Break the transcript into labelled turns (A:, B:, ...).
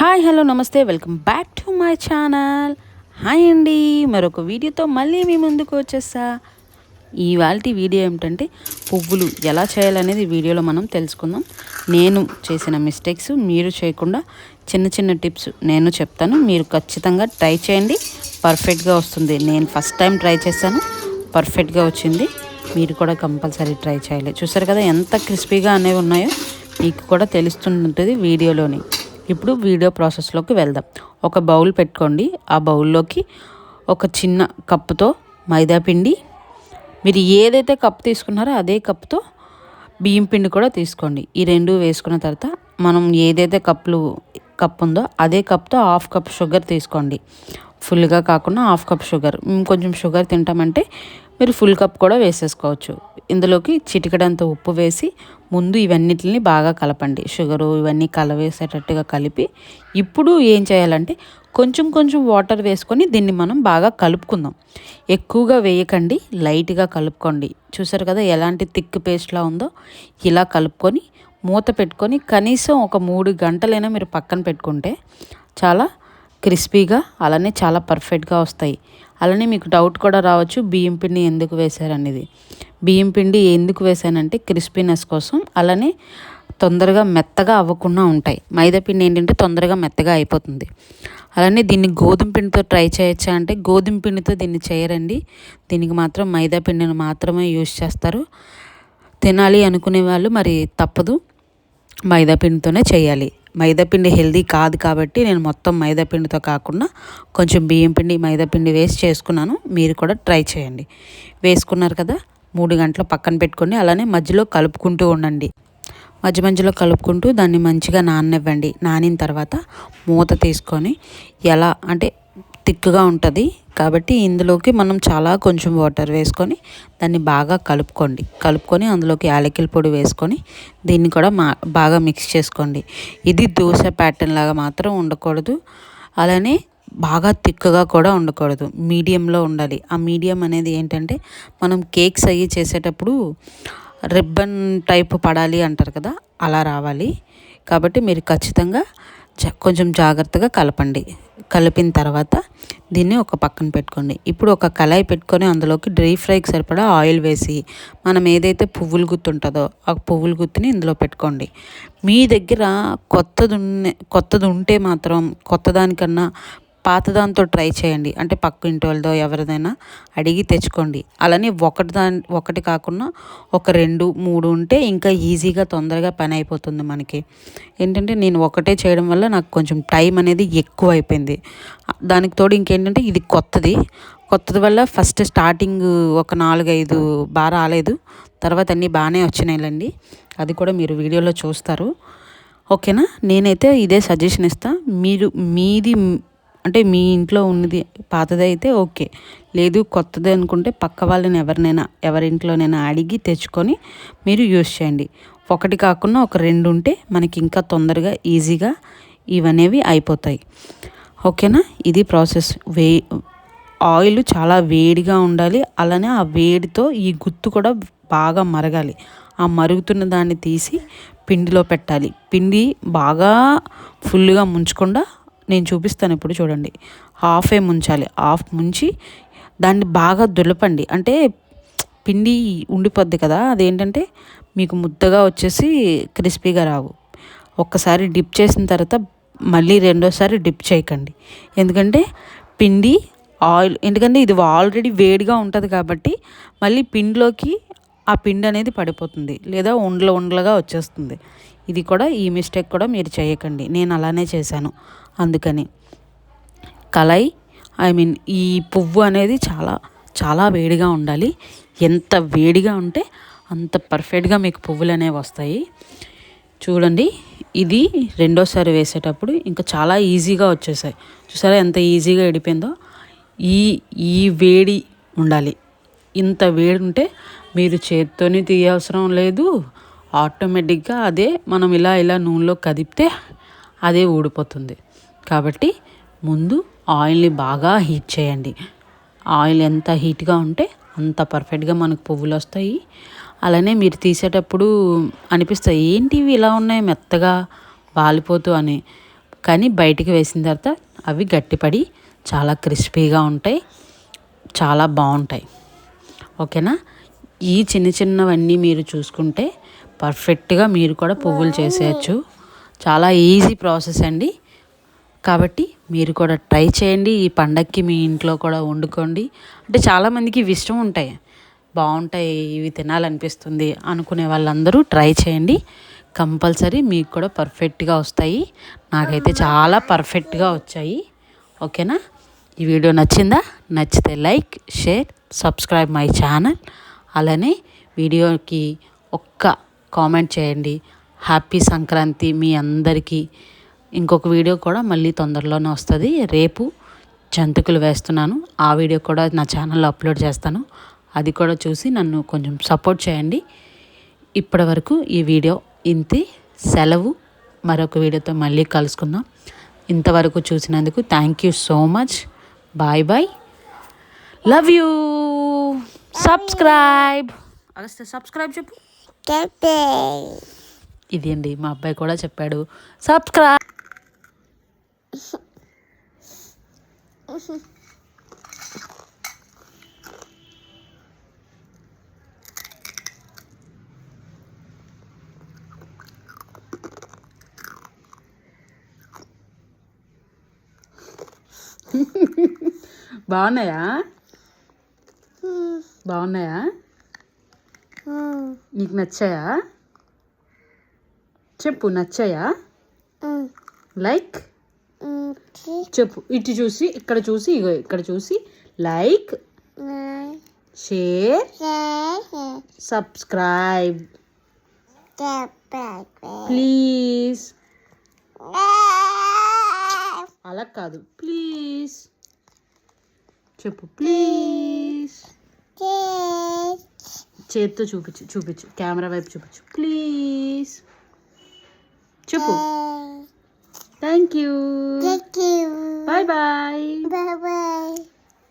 A: Hi hello నమస్తే welcome back to my channel. Hi అండి మరొక వీడియోతో మళ్ళీ మీ ముందుకు వచ్చేసా ఇవాళ వీడియో ఏమిటంటే పువ్వులు ఎలా చేయాలనేది వీడియోలో మనం తెలుసుకుందాం. నేను చేసిన మిస్టేక్స్ మీరు చేయకుండా చిన్న చిన్న టిప్స్ నేను చెప్తాను. మీరు ఖచ్చితంగా ట్రై చేయండి. పర్ఫెక్ట్గా వస్తుంది. నేను ఫస్ట్ టైం ట్రై చేశాను. పర్ఫెక్ట్గా వచ్చింది. మీరు కూడా కంపల్సరీ ట్రై చేయాలి. చూసారు కదా ఎంత క్రిస్పీగా అనేవి ఉన్నాయో మీకు కూడా తెలుస్తుంటుంది వీడియోలోని. ఇప్పుడు వీడియో ప్రాసెస్లోకి వెళ్దాం. ఒక బౌల్ పెట్టుకోండి. ఆ బౌల్లోకి ఒక చిన్న కప్పుతో మైదా పిండి. మీరు ఏదైతే కప్ తీసుకున్నారో అదే కప్తో బియ్యం పిండి కూడా తీసుకోండి. ఈ రెండు వేసుకున్న తర్వాత మనం ఏదైతే కప్పులు కప్ ఉందో అదే కప్తో హాఫ్ కప్ షుగర్ తీసుకోండి. ఫుల్గా కాకుండా హాఫ్ కప్ షుగర్. కొంచెం షుగర్ తింటామంటే మీరు ఫుల్ కప్ కూడా వేసేసుకోవచ్చు. ఇందులోకి చిటికడంత ఉప్పు వేసి ముందు ఇవన్నిటిని బాగా కలపండి. షుగరు ఇవన్నీ కలవేసేటట్టుగా కలిపి ఇప్పుడు ఏం చేయాలంటే కొంచెం కొంచెం వాటర్ వేసుకొని దీన్ని మనం బాగా కలుపుకుందాం. ఎక్కువగా వేయకండి లైట్గా కలుపుకోండి. చూసారు కదా ఎలాంటి థిక్ పేస్ట్లా ఉందో? ఇలా కలుపుకొని మూత పెట్టుకొని కనీసం ఒక మూడు గంటలైనా మీరు పక్కన పెట్టుకుంటే చాలా క్రిస్పీగా అలానే చాలా పర్ఫెక్ట్గా వస్తాయి. అలానే మీకు డౌట్ కూడా రావచ్చు బియ్యం పిండి ఎందుకు వేశారనేది. బియ్యం పిండి ఎందుకు వేసానంటే క్రిస్పీనెస్ కోసం అలానే తొందరగా మెత్తగా అవ్వకుండా ఉంటాయి. మైదా పిండి ఏంటంటే తొందరగా మెత్తగా అయిపోతుంది. అలానే దీన్ని గోధుమ పిండితో ట్రై చేయొచ్చా అంటే గోధుమ పిండితో దీన్ని చేయరండి. దీనికి మాత్రం మైదా పిండిని మాత్రమే యూజ్ చేస్తారు. తినాలి అనుకునే వాళ్ళు మరి తప్పదు. మైదా పిండితోనే చేయాలి. మైదాపిండి హెల్దీ కాదు కాబట్టి నేను మొత్తం మైదాపిండితో కాకుండా కొంచెం బియ్యం పిండి మైదాపిండి వేసి చేసుకున్నాను. మీరు కూడా ట్రై చేయండి. వేసుకున్నారు కదా మూడు గంటలు పక్కన పెట్టుకొని అలానే మధ్యలో కలుపుకుంటూ ఉండండి. మధ్య మధ్యలో కలుపుకుంటూ దాన్ని మంచిగా నాననివ్వండి. నానిన తర్వాత మూత తీసుకొని ఎలా అంటే తిక్కుగా ఉంటుంది. కాబట్టి ఇందులోకి మనం చాలా కొంచెం వాటర్ వేసుకొని దాన్ని బాగా కలుపుకోండి. కలుపుకొని అందులోకి యాలకిల పొడి వేసుకొని దీన్ని కూడా మా బాగా మిక్స్ చేసుకోండి. ఇది దోశ ప్యాటర్న్ లాగా మాత్రం ఉండకూడదు. అలానే బాగా తిక్కగా కూడా ఉండకూడదు. మీడియంలో ఉండాలి. ఆ మీడియం అనేది ఏంటంటే మనం కేక్స్ అవి చేసేటప్పుడు రిబ్బన్ టైప్ పడాలి అంటారు కదా అలా రావాలి. కాబట్టి మీరు ఖచ్చితంగా కొంచెం జాగ్రత్తగా కలపండి. కలిపిన తర్వాత దీన్ని ఒక పక్కన పెట్టుకోండి. ఇప్పుడు ఒక కళాయి పెట్టుకొని అందులోకి డ్రై ఫ్రైకి సరిపడా ఆయిల్ వేసి మనం ఏదైతే పువ్వులు గుత్తు ఉంటుందో ఆ పువ్వుల గుత్తుని ఇందులో పెట్టుకోండి. మీ దగ్గర కొత్తది కొత్తది ఉంటే మాత్రం కొత్త దానికన్నా పాతదాంతో ట్రై చేయండి. అంటే పక్క ఇంటి వాళ్ళతో ఎవరిదైనా అడిగి తెచ్చుకోండి. అలానే ఒకటి దాని ఒకటి కాకుండా ఒక రెండు మూడు ఉంటే ఇంకా ఈజీగా తొందరగా పని అయిపోతుంది మనకి. ఏంటంటే నేను ఒకటే చేయడం వల్ల నాకు కొంచెం టైం అనేది ఎక్కువ అయిపోయింది దానికి తోడు ఇంకేంటంటే ఇది కొత్తది. కొత్తది వల్ల ఫస్ట్ స్టార్టింగ్ ఒక నాలుగైదు బాగా రాలేదు. తర్వాత అన్నీ బాగానే వచ్చినాయిలండి. అది కూడా మీరు వీడియోలో చూస్తారు. ఓకేనా? నేనైతే ఇదే సజెషన్ ఇస్తాను మీరు మీది అంటే మీ ఇంట్లో ఉన్నది పాతది అయితే ఓకే. లేదు కొత్తది అనుకుంటే పక్క వాళ్ళని ఎవరినైనా ఎవరింట్లోనైనా అడిగి తెచ్చుకొని మీరు యూస్ చేయండి. ఒకటి కాకుండా ఒక రెండు ఉంటే మనకి ఇంకా తొందరగా ఈజీగా ఇవనేవి అయిపోతాయి. ఓకేనా? ఇది ప్రాసెస్. వే ఆయిల్ చాలా వేడిగా ఉండాలి. అలానే ఆ వేడితో ఈ గుత్తు కూడా బాగా మరగాలి. ఆ మరుగుతున్న దాన్ని తీసి పిండిలో పెట్టాలి. పిండి బాగా ఫుల్గా ముంచకుండా నేను చూపిస్తాను ఇప్పుడు చూడండి. హాఫే ముంచాలి. హాఫ్ ముంచి దాన్ని బాగా దులపండి. అంటే పిండి ఉండిపోద్ది కదా అదేంటంటే మీకు ముద్దగా వచ్చేసి క్రిస్పీగా రావు. ఒక్కసారి డిప్ చేసిన తర్వాత మళ్ళీ రెండోసారి డిప్ చేయకండి. ఎందుకంటే పిండి ఆయిల్ ఎందుకంటే ఇది ఆల్రెడీ వేడిగా ఉంటుంది కాబట్టి మళ్ళీ పిండిలోకి ఆ పిండి అనేది పడిపోతుంది లేదా ఉండలు ఉండలుగా వచ్చేస్తుంది. ఇది కూడా ఈ మిస్టేక్ కూడా మీరు చేయకండి. నేను అలానే చేశాను. అందుకని. కలై ఐ మీన్ ఈ పువ్వు అనేది చాలా చాలా వేడిగా ఉండాలి. ఎంత వేడిగా ఉంటే అంత పర్ఫెక్ట్గా మీకు పువ్వులు అనేవి వస్తాయి. చూడండి ఇది రెండోసారి వేసేటప్పుడు ఇంకా చాలా ఈజీగా వచ్చేసాయి. చూసారా ఎంత ఈజీగా ఎడిపోయిందో ఈ ఈ వేడి ఉండాలి. ఇంత వేడి ఉంటే మీరు చేత్తోని తీయవసరం లేదు. ఆటోమేటిక్గా అదే మనం ఇలా ఇలా నూనెలో కదిపితే అదే ఊడిపోతుంది. కాబట్టి ముందు ఆయిల్ని బాగా హీట్ చేయండి. ఆయిల్ ఎంత హీట్గా ఉంటే అంత పర్ఫెక్ట్గా మనకు పువ్వులు వస్తాయి. అలానే మీరు తీసేటప్పుడు అనిపిస్తాయి ఏంటి ఇవి ఇలా ఉన్నాయి? మెత్తగా వాలిపోతూ అని. కానీ బయటికి వేసిన తర్వాత అవి గట్టిపడి చాలా క్రిస్పీగా ఉంటాయి చాలా బాగుంటాయి. ఓకేనా? ఈ చిన్న చిన్నవన్నీ మీరు చూసుకుంటే పర్ఫెక్ట్గా మీరు కూడా పువ్వులు చేసేయచ్చు. చాలా ఈజీ ప్రాసెస్ అండి. కాబట్టి మీరు కూడా ట్రై చేయండి. ఈ పండక్కి మీ ఇంట్లో కూడా వండుకోండి. అంటే చాలామందికి ఇవి ఇష్టం ఉంటాయి. బాగుంటాయి ఇవి తినాలనిపిస్తుంది అనుకునే వాళ్ళందరూ ట్రై చేయండి. కంపల్సరీ మీకు కూడా పర్ఫెక్ట్గా వస్తాయి. నాకైతే చాలా పర్ఫెక్ట్గా వచ్చాయి. ఓకేనా? ఈ వీడియో నచ్చిందా? నచ్చితే like share subscribe my channel. అలానే వీడియోకి ఒక్క కామెంట్ చేయండి. హ్యాపీ సంక్రాంతి మీ అందరికీ. ఇంకొక వీడియో కూడా మళ్ళీ తొందరలోనే వస్తుంది. రేపు జంతుకులు వేస్తున్నాను. ఆ వీడియో కూడా నా ఛానల్లో అప్లోడ్ చేస్తాను. అది కూడా చూసి నన్ను కొంచెం సపోర్ట్ చేయండి. ఇప్పటి వరకు ఈ వీడియో ఇంతే. సెలవు. మరొక వీడియోతో మళ్ళీ కలుసుకుందాం. ఇంతవరకు చూసినందుకు thank you so much. Bye bye. Love you. Subscribe. Agastya's subscribe చెప్పు. ఇది అండి మా అబ్బాయి కూడా చెప్పాడు. సబ్స్క్రైబ్. బాగున్నాయా? బాగున్నాయా? నీకు నచ్చాయా? చెప్పు నచ్చాయా? లైక్ చెప్పు ఇటు చూసి ఇక్కడ చూసి ఇగో ఇక్కడ చూసి లైక్ షేర్ సబ్స్క్రైబ్. ప్లీజ్ అలా కాదు. ప్లీజ్. చెప్పు. ప్లీజ్. చేత్తో చూపించు చూపించు. కెమెరా వైపు చూపించు. ప్లీజ్. చెప్పు. Thank you bye bye
B: bye.